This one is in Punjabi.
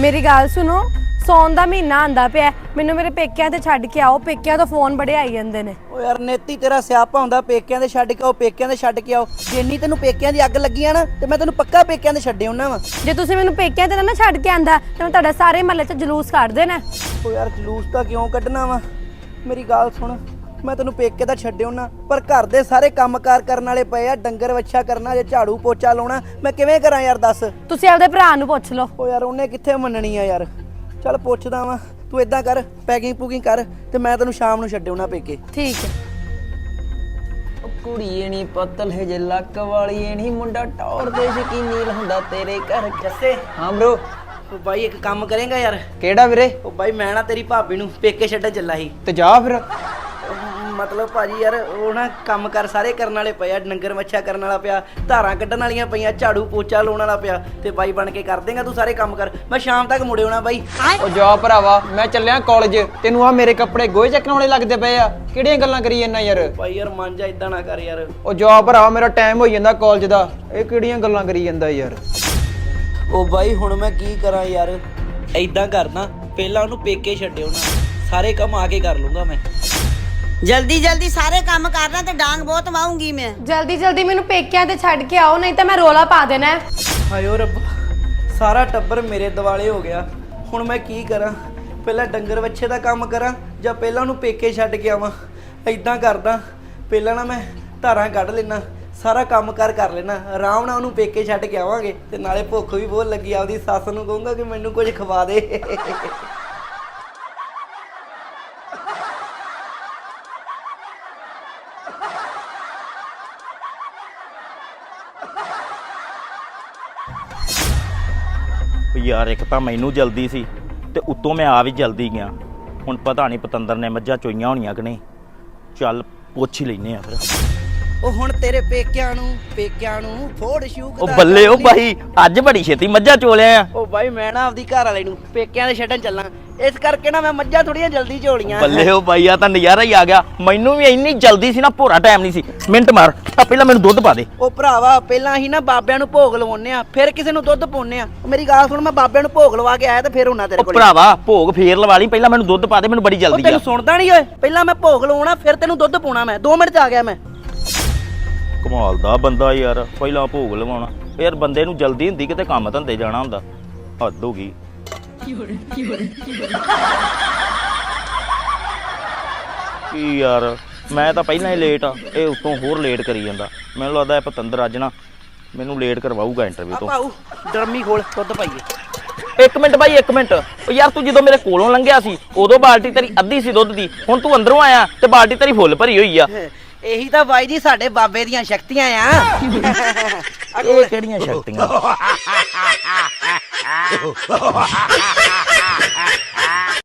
ਮੇਰੀ ਗੱਲ ਸੁਣੋ ਸੌਣ ਦਾ ਮਹੀਨਾ ਆਂਦਾ ਪਿਆ ਮੈਨੂੰ ਮੇਰੇ ਪੇਕਿਆਂ ਤੇ ਛੱਡ ਕੇ ਆਓ ਪੇਕਿਆਂ ਤੋਂ ਫੋਨ ਬੜੇ ਆਈ ਜਾਂਦੇ ਨੇ। ਓ ਯਾਰ ਨੇਤੀ ਤੇਰਾ ਸਿਆਪਾ ਹੁੰਦਾ ਪੇਕਿਆਂ ਦੇ ਛੱਡ ਕੇ ਆਓ ਪੇਕਿਆਂ ਦੇ ਛੱਡ ਕੇ ਆਓ। ਜਿੰਨੀ ਤੈਨੂੰ ਪੇਕਿਆਂ ਦੀ ਅੱਗ ਲੱਗੀ ਆ ਨਾ ਤੇ ਮੈਂ ਤੈਨੂੰ ਪੱਕਾ ਪੇਕਿਆਂ ਦੇ ਛੱਡੇ ਹੁੰਨਾ ਵਾ। ਜੇ ਤੁਸੀਂ ਮੈਨੂੰ ਪੇਕਿਆਂ ਤੇ ਨਾ ਛੱਡ ਕੇ ਆਂਦਾ ਤੇ ਮੈਂ ਤੁਹਾਡਾ ਸਾਰੇ ਮਹੱਲੇ 'ਚ ਜਲੂਸ ਕੱਢ ਦੇਣਾ। ਓ ਯਾਰ ਜਲੂਸ ਤਾਂ ਕਿਉਂ ਕੱਢਣਾ ਵਾ? ਮੇਰੀ ਗੱਲ ਸੁਣ ਮੈਂ ਤੈਨੂੰ ਪੇਕੇ ਦਾ ਛੱਡੇ ਹੁੰਨਾ ਪਰ ਘਰ ਦੇ ਸਾਰੇ ਕੰਮਕਾਰ ਕਰਨ ਵਾਲੇ ਪਏ ਆ ਡੰਗਰ ਵੱਛਾ ਕਰਨਾ ਜੇ ਝਾੜੂ ਪੋਚਾ ਲਾਉਣਾ ਮੈਂ ਕਿਵੇਂ ਕਰਾਂ ਯਾਰ ਦੱਸ? ਤੁਸੀਂ ਆਪਦੇ ਭਰਾ ਨੂੰ ਪੁੱਛ ਲਓ। ਓ ਯਾਰ ਉਹਨੇ ਕਿੱਥੇ ਮੰਨਣੀ ਆ ਯਾਰ? ਚੱਲ ਪੁੱਛਦਾ ਵਾਂ ਤੂੰ ਇਦਾਂ ਕਰ ਪੈਕਿੰਗ ਪੂਕਿੰਗ ਕਰ ਤੇ ਮੈਂ ਤੈਨੂੰ ਸ਼ਾਮ ਨੂੰ ਛੱਡੇ ਹੁੰਨਾ ਪੇਕੇ। ਠੀਕ ਹੈ। ਉਹ ਕੁੜੀ ਨਹੀਂ ਪਤਲ ਹੈ ਜੇ ਲੱਕ ਵਾਲੀ ਨਹੀਂ ਮੁੰਡਾ ਟੌਰ ਦੇ ਸ਼ਕੀਨੀ ਹੁੰਦਾ ਤੇਰੇ ਘਰ ਜੱਸੇ ਹਾਂ ਬ్రో ਓ ਬਾਈ ਇੱਕ ਕੰਮ ਕਰੇਗਾ ਯਾਰ? ਕਿਹੜਾ ਵੀਰੇ? ਓ ਬਾਈ ਮੈਂ ਨਾ ਤੇਰੀ ਭਾਬੀ ਨੂੰ ਪੇਕੇ ਛੱਡਣ ਚੱਲਾ ਸੀ। ਤੇ ਜਾ ਫਿਰ। ਉਹ ਮਤਲਬ ਭਾਜੀ ਯਾਰ ਉਹ ਨਾ ਕੰਮ ਕਰ ਸਾਰੇ ਕਰਨ ਵਾਲੇ ਪਏ ਆ ਡੰਗਰ ਮੱਛਾ ਕਰਨ ਵਾਲਾ ਪਿਆ ਧਾਰਾਂ ਕੱਢਣ ਵਾਲੀਆਂ ਪਈਆਂ ਝਾੜੂ ਪੋਚਾ ਲਾਉਣ ਵਾਲਾ ਪਿਆ ਤੇ ਬਾਈ ਬਣ ਕੇ ਕਰ ਦੇਗਾ ਤੂੰ ਸਾਰੇ ਕੰਮ ਕਰ। ਮੈਂ ਸ਼ਾਮ ਤੱਕ ਮੁੜੇ ਆਉਣਾ ਬਾਈ। ਉਹ ਜਾ ਭਰਾਵਾ ਮੈਂ ਚੱਲਿਆ ਕਾਲਜ ਤੈਨੂੰ ਆ ਮੇਰੇ ਕੱਪੜੇ ਗੋਹੇ ਚੱਕਣ ਵਾਲੇ ਲੱਗਦੇ ਪਏ ਆ। ਕਿਹੜੀਆਂ ਗੱਲਾਂ ਕਰੀ ਜਾਂਦਾ ਯਾਰ? ਬਾਈ ਯਾਰ ਮਨ ਜਾ ਇਦਾਂ ਨਾ ਕਰ ਯਾਰ। ਉਹ ਜਾ ਭਰਾਵਾ ਮੇਰਾ ਟਾਈਮ ਹੋਈ ਜਾਂਦਾ ਕਾਲਜ ਦਾ। ਇਹ ਕਿਹੜੀਆਂ ਗੱਲਾਂ ਕਰੀ ਜਾਂਦਾ ਯਾਰ? ਉਹ ਬਾਈ ਹੁਣ ਮੈਂ ਕੀ ਕਰਾਂ ਯਾਰ? ਐਦਾਂ ਕਰਨਾ ਪਹਿਲਾਂ ਉਹਨੂੰ ਪੇਕੇ ਛੱਡਿਓ ਨਾ। ਸਾਰੇ ਕੰਮ ਆ ਕੇ ਕਰ ਲੂੰਗਾ ਮੈਂ। ਜਲਦੀ ਜਲਦੀ ਸਾਰੇ ਕੰਮ ਕਰਨਾ ਤੇ ਡਾਂਗ ਬਹੁਤ ਵਾਉਂਗੀ ਮੈਂ। ਜਲਦੀ ਜਲਦੀ ਮੈਨੂੰ ਪੇਕਿਆਂ ਤੇ ਛੱਡ ਕੇ ਆਓ ਨਹੀਂ ਤਾਂ ਮੈਂ ਰੋਲਾ ਪਾ ਦੇਣਾ ਹੈ। ਹਾਇਓ ਰੱਬ ਸਾਰਾ ਟੱਬਰ ਮੇਰੇ ਦਿਵਾਲੇ ਹੋ ਗਿਆ। ਹੁਣ ਮੈਂ ਕੀ ਕਰਾਂ? ਪਹਿਲਾਂ ਡੰਗਰ ਵੱਛੇ ਦਾ ਕੰਮ ਕਰਾਂ ਜਾਂ ਪਹਿਲਾਂ ਉਹਨੂੰ ਪੇਕੇ ਛੱਡ ਕੇ ਆਵਾਂ? ਐਦਾਂ ਕਰਦਾ ਪਹਿਲਾਂ ਨਾ ਮੈਂ ਧਾਰਾਂ ਕੱਢ ਲੈਣਾ ਸਾਰਾ ਕੰਮ ਕਰ ਕਰ ਲੈਣਾ ਆਰਾਮ ਨਾਲ ਉਹਨੂੰ ਪੇਕੇ ਛੱਡ ਕੇ ਆਵਾਂਗੇ ਤੇ ਨਾਲੇ ਭੁੱਖ ਵੀ ਬਹੁਤ ਲੱਗੀ ਆ ਉਹਦੀ ਸੱਸ ਨੂੰ ਕਹੂੰਗਾ ਕਿ ਮੈਨੂੰ ਕੁਝ ਖਵਾ ਦੇ। ਵੀ ਯਾਰ ਇੱਕ ਤਾਂ ਮੈਨੂੰ ਜਲਦੀ ਸੀ ਤੇ ਉੱਤੋਂ ਮੈਂ ਆ ਵੀ ਜਲਦੀ ਗਿਆ। ਹੁਣ ਪਤਾ ਨਹੀਂ ਪਤੰਦਰ ਨੇ ਮੱਝਾਂ ਚੋਈਆਂ ਹੋਣੀਆਂ ਕਿ ਨਹੀਂ। ਚੱਲ ਪੁੱਛ ਹੀ ਲੈਨੇ ਆ ਫਿਰ। ਉਹ ਹੁਣ ਤੇਰੇ ਪੇਕਿਆਂ ਨੂੰ ਪੇਕਿਆਂ ਨੂੰ ਫੋੜ ਸ਼ੂਕ ਉਹ ਬੱਲੇ ਉਹ ਬਾਈ ਅੱਜ ਬੜੀ ਛੇਤੀ ਮੱਝਾਂ ਚੋਲਿਆ ਆ। ਉਹ ਬਾਈ ਮੈਂ ਨਾ ਆਪਦੀ ਘਰ ਵਾਲੇ ਨੂੰ ਪੇਕਿਆਂ ਦੇ ਛੱਡਣ ਚੱਲਾਂ। ਇਸ ਕਰਕੇ ਨਾ ਮੈਂ ਮੱਝਾਂ ਥੋੜੀਆਂ ਜਲਦੀ ਝੋਲੀਆਂ। ਬੱਲੇ ਉਹ ਬਾਈ ਆ ਤਾਂ ਨਜ਼ਾਰਾ ਹੀ ਆ ਗਿਆ। ਮੈਨੂੰ ਵੀ ਇੰਨੀ ਜਲਦੀ ਸੀ ਨਾ ਭੋਰਾ ਟਾਈਮ ਨਹੀਂ ਸੀ। ਮਿੰਟ ਮਾਰ ਤਾਂ ਪਹਿਲਾਂ ਮੈਨੂੰ ਦੁੱਧ ਪਾ ਦੇ। ਉਹ ਭਰਾਵਾ ਪਹਿਲਾਂ ਹੀ ਨਾ ਬਾਬਿਆਂ ਨੂੰ ਭੋਗ ਲਵਾਉਨੇ ਆ ਫਿਰ ਕਿਸੇ ਨੂੰ ਦੁੱਧ ਪਾਉਨੇ ਆ ਮੇਰੀ ਗੱਲ ਸੁਣ ਮੈਂ ਬਾਬਿਆਂ ਨੂੰ ਭੋਗ ਲਵਾ ਕੇ ਆਇਆ ਤੇ ਫਿਰ ਹੁਣਾ ਤੇਰੇ ਉਹ ਕੋਲ। ਭਰਾਵਾ ਭੋਗ ਫੇਰ ਲਵਾ ਲਈ ਪਹਿਲਾਂ ਮੈਨੂੰ ਦੁੱਧ ਪਾ ਦੇ ਮੈਨੂੰ ਬੜੀ ਉਹ ਜਲਦੀ ਆ। ਤੈਨੂੰ ਸੁਣਦਾ ਨਹੀਂ ਓਏ ਪਹਿਲਾਂ ਮੈਂ ਭੋਗ ਲਵਾਉਣਾ ਫਿਰ ਤੈਨੂੰ ਦੁੱਧ ਪਾਉਣਾ ਮੈਂ। 2 ਮਿੰਟ ਚ ਆ ਗਿਆ ਮੈਂ। ਕਮਾਲ ਦਾ ਬੰਦਾ ਯਾਰ ਪਹਿਲਾਂ ਭੋਗ ਲਵਾਉਣਾ। ਯਾਰ ਬੰਦੇ ਨੂੰ ਜਲਦੀ ਹੁੰਦੀ ਕਿਤੇ ਕੰਮ ਧੰਦੇ ਜਾਣਾ ਹੁੰਦਾ। ਹੱਦ ਹੋ ਗਈ। ਕੀ ਯਾਰ ਮੈਂ ਤਾਂ ਪਹਿਲਾਂ ਹੀ ਲੇਟ ਆ ਇਹ ਉਤੋਂ ਹੋਰ ਲੇਟ ਕਰੀ ਜਾਂਦਾ। ਮੈਨੂੰ ਲੱਗਦਾ ਇਹ ਪਤੰਦਰ ਅੱਜ ਨਾ ਮੈਨੂੰ ਲੇਟ ਕਰਵਾਊਗਾ ਇੰਟਰਵਿਊ ਤੋਂ। ਭਾਊ ਡਰਮੀ ਖੋਲ ਦੁੱਧ ਪਾਈਏ। ਇੱਕ ਮਿੰਟ ਬਾਈ ਇੱਕ ਮਿੰਟ। ਉਹ ਯਾਰ ਤੂੰ ਜਦੋਂ ਮੇਰੇ ਕੋਲੋਂ ਲੰਘਿਆ ਸੀ ਉਦੋਂ ਬਾਲਟੀ ਤੇਰੀ ਅੱਧੀ ਸੀ ਦੁੱਧ ਦੀ। ਹੁਣ ਤੂੰ ਅੰਦਰੋਂ ਆਇਆ ਤੇ ਬਾਲਟੀ ਤੇਰੀ ਫੁੱਲ ਭਰੀ ਹੋਈ ਆ। ਇਹੀ ਤਾਂ ਬਾਈ ਜੀ ਸਾਡੇ ਬਾਬੇ ਦੀਆਂ ਸ਼ਕਤੀਆਂ ਆ। ਇਹ ਕਿਹੜੀਆਂ ਸ਼ਕਤੀਆਂ?